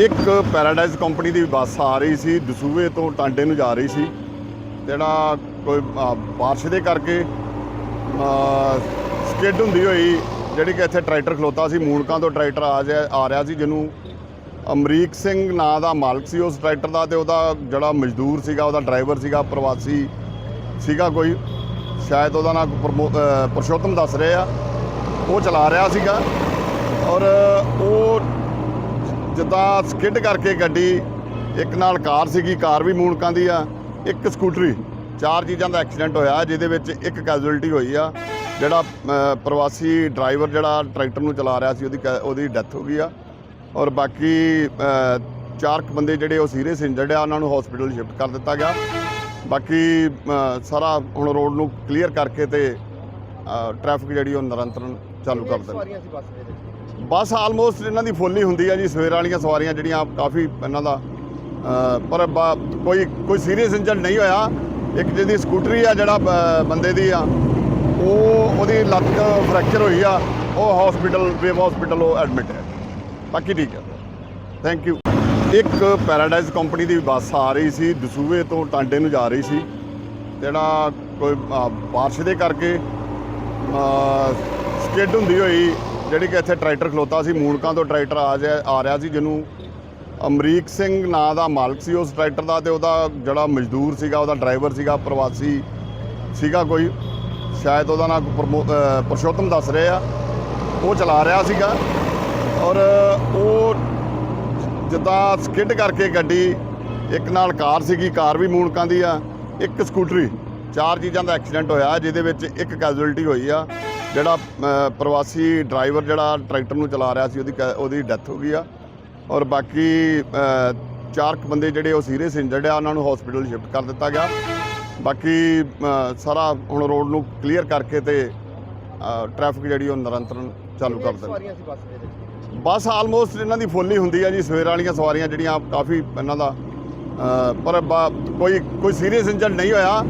ਇੱਕ Paradise company ਦੀ bus ਆ ਰਹੀ ਸੀ ਦਸੂਵੇ ਤੋਂ ਟਾਂਡੇ ਨੂੰ ਜਾ ਰਹੀ ਸੀ। ਜਿਹੜਾ ਕੋਈ ਅ, ਬਾਰਿਸ਼ ਦੇ ਕਰਕੇ ਸਕਿੱਡ ਹੁੰਦੀ ਹੋਈ ਜਿਹੜੀ ਕਿ ਇੱਥੇ ਟਰੈਕਟਰ ਖਲੋਤਾ ਸੀ ਮੂਣਕਾਂ ਤੋਂ ਟਰੈਕਟਰ ਆ ਜਾ ਆ ਰਿਹਾ ਸੀ ਜਿਹਨੂੰ ਅਮਰੀਕ ਸਿੰਘ ਨਾਂ ਦਾ ਮਾਲਕ ਸੀ ਉਸ ਟਰੈਕਟਰ ਦਾ ਤੇ ਉਹਦਾ ਜਿਹੜਾ ਮਜ਼ਦੂਰ ਸੀਗਾ ਉਹਦਾ ਡਰਾਈਵਰ ਸੀਗਾ ਪ੍ਰਵਾਸੀ ਸੀਗਾ ਕੋਈ। ਸ਼ਾਇਦ ਉਹਦਾ ਨਾਮ ਪ੍ਰਮੋ- ਅ, ਪੁਰਸ਼ੋਤਮ ਦੱਸ ਰਹੇ ਆ। ਉਹ ਚਲਾ ਰਿਹਾ ਸੀਗਾ ਔਰ ਜਿੱਦਾਂ ਸਕਿੱਡ ਕਰਕੇ ਗੱਡੀ, ਇੱਕ ਨਾਲ ਕਾਰ ਸੀਗੀ, ਕਾਰ ਵੀ ਮੂਣਕਾਂ ਦੀ ਆ, ਇੱਕ ਸਕੂਟਰੀ, ਚਾਰ ਚੀਜ਼ਾਂ ਦਾ ਐਕਸੀਡੈਂਟ ਹੋਇਆ, ਜਿਹਦੇ ਵਿੱਚ ਇੱਕ ਕੈਜੂਅਲਟੀ ਹੋਈ ਆ, ਜਿਹੜਾ ਪ੍ਰਵਾਸੀ ਡਰਾਈਵਰ ਜਿਹੜਾ ਟਰੈਕਟਰ ਨੂੰ ਚਲਾ ਰਿਹਾ ਸੀ, ਉਹਦੀ ਕੈ- ਉਹਦੀ ਡੈਥ ਹੋ ਗਈ ਆ, ਔਰ ਬਾਕੀ ਚਾਰ ਕੁ ਬੰਦੇ ਜਿਹੜੇ ਉਹ ਸੀਰੀਅਸ ਇੰਜਰਡ ਆ, ਉਹਨਾਂ ਨੂੰ ਹਸਪੀਟਲ ਸ਼ਿਫਟ ਕਰ ਦਿੱਤਾ ਗਿਆ। ਬਾਕੀ ਸਾਰਾ ਹੁਣ ਰੋਡ ਨੂੰ ਕਲੀਅਰ ਕਰਕੇ ਤੇ ਟ੍ਰੈਫਿਕ ਜਿਹੜੀ ਉਹ ਨਿਰੰਤਰਨ ਚਾਲੂ ਕਰ ਸੀ ਬੱਸ ਆਲਮੋਸਟ ਇਹਨਾਂ ਦੀ ਫੁੱਲ ਹੀ ਹੁੰਦੀ ਆ ਜੀ ਸਵੇਰ ਵਾਲੀਆਂ ਸਵਾਰੀਆਂ ਜਿਹੜੀਆਂ ਕਾਫੀ ਇਹਨਾਂ ਦਾ ਪਰ ਕੋਈ ਕੋਈ ਸੀਰੀਅਸ ਇੰਜਰਡ ਨਹੀਂ ਹੋਇਆ। ਇੱਕ ਜਿਹਦੀ ਸਕੂਟਰੀ ਆ ਜਿਹੜਾ ਬੰਦੇ ਦੀ ਆ ਉਹ ਉਹਦੀ ਲੱਤ ਫ੍ਰੈਕਚਰ ਹੋਈ ਆ ਉਹ ਹਸਪੀਟਲ ਵੇਵ ਹਸਪੀਟਲ ਉਹ ਐਡਮਿਟ ਹੈ। ਬਾਕੀ ਠੀਕ ਹੈ ਥੈਂਕ ਯੂ ਇੱਕ ਪੈਰਾਡਾਈਜ਼ ਕੰਪਨੀ ਦੀ ਬੱਸ ਆ ਰਹੀ ਸੀ ਦਸੂਵੇ ਤੋਂ ਟਾਂਡੇ ਨੂੰ ਜਾ ਰਹੀ ਸੀ। ਜਿਹੜਾ ਕੋਈ ਬਾਰਿਸ਼ ਦੇ ਕਰਕੇ ਸਕਿੱਡ ਹੁੰਦੀ ਹੋਈ ਜਿਹੜੀ ਕਿ ਇੱਥੇ ਟਰੈਕਟਰ ਖਲੋਤਾ ਸੀ ਮੂਣਕਾਂ ਤੋਂ ਟਰੈਕਟਰ ਆ ਜਾ ਆ ਰਿਹਾ ਸੀ ਜਿਹਨੂੰ ਅਮਰੀਕ ਸਿੰਘ ਨਾਂ ਦਾ ਮਾਲਕ ਸੀ ਉਸ ਟਰੈਕਟਰ ਦਾ ਤੇ ਉਹਦਾ ਜਿਹੜਾ ਮਜ਼ਦੂਰ ਸੀਗਾ ਉਹਦਾ ਡਰਾਈਵਰ ਸੀਗਾ ਪ੍ਰਵਾਸੀ ਸੀਗਾ ਕੋਈ। ਸ਼ਾਇਦ ਉਹਦਾ ਨਾਂ ਪ੍ਰਮੋ- ਅ, ਪੁਰਸ਼ੋਤਮ ਦੱਸ ਰਹੇ ਆ। ਉਹ ਚਲਾ ਰਿਹਾ ਸੀਗਾ ਔਰ ਉਹ ਜਿੱਦਾਂ ਸਕਿੱਡ ਕਰਕੇ ਗੱਡੀ ਇੱਕ ਨਾਲ ਕਾਰ ਸੀਗੀ ਕਾਰ ਵੀ ਮੂਣਕਾਂ ਦੀ ਆ ਇੱਕ ਸਕੂਟਰੀ। ਚਾਰ ਚੀਜ਼ਾਂ ਦਾ ਐਕਸੀਡੈਂਟ ਹੋਇਆ ਜਿਹਦੇ ਵਿੱਚ ਇੱਕ ਕੈਜੂਅਲਟੀ ਹੋਈ ਆ। ਜਿਹੜਾ ਪ੍ਰਵਾਸੀ ਡਰਾਈਵਰ ਜਿਹੜਾ ਟਰੈਕਟਰ ਨੂੰ ਚਲਾ ਰਿਹਾ ਸੀ ਉਹਦੀ ਉਹਦੀ ਡੈਥ ਹੋ ਗਈ ਆ। ਔਰ ਬਾਕੀ ਚਾਰ ਕੁ ਬੰਦੇ ਜਿਹੜੇ ਉਹ ਸੀਰੀਅਸ ਇੰਜਰਡ ਆ ਉਹਨਾਂ ਨੂੰ ਹਸਪੀਟਲ ਸ਼ਿਫਟ ਕਰ ਦਿੱਤਾ ਗਿਆ। ਬਾਕੀ ਸਾਰਾ ਹੁਣ ਰੋਡ ਨੂੰ ਕਲੀਅਰ ਕਰਕੇ ਤੇ ਟ੍ਰੈਫਿਕ ਜਿਹੜੀ ਉਹ ਨਿਰੰਤਰਨ ਚਾਲੂ ਕਰ ਦਿੱਤੀ ਬੱਸ ਆਲਮੋਸਟ ਇਹਨਾਂ ਦੀ ਫੁੱਲ ਹੀ ਹੁੰਦੀ ਆ ਜੀ ਸਵੇਰ ਵਾਲੀਆਂ ਸਵਾਰੀਆਂ ਜਿਹੜੀਆਂ ਕਾਫੀ ਇਹਨਾਂ ਦਾ ਪਰ ਕੋਈ ਕੋਈ ਸੀਰੀਅਸ ਇੰਜਰਡ ਨਹੀਂ ਹੋਇਆ।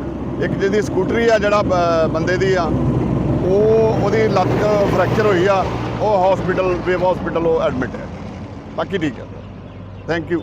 ਇੱਕ ਜਿਹਦੀ ਸਕੂਟਰੀ ਆ ਜਿਹੜਾ ਬੰਦੇ ਦੀ ਆ ਉਹ ਉਹਦੀ ਲੱਤ ਫ੍ਰੈਕਚਰ ਹੋਈ ਆ, ਉਹ ਹਸਪੀਟਲ ਵੇਵ ਹਸਪੀਟਲ ਉਹ ਐਡਮਿਟ ਹੈ। ਬਾਕੀ ਠੀਕ ਹੈ। Thank you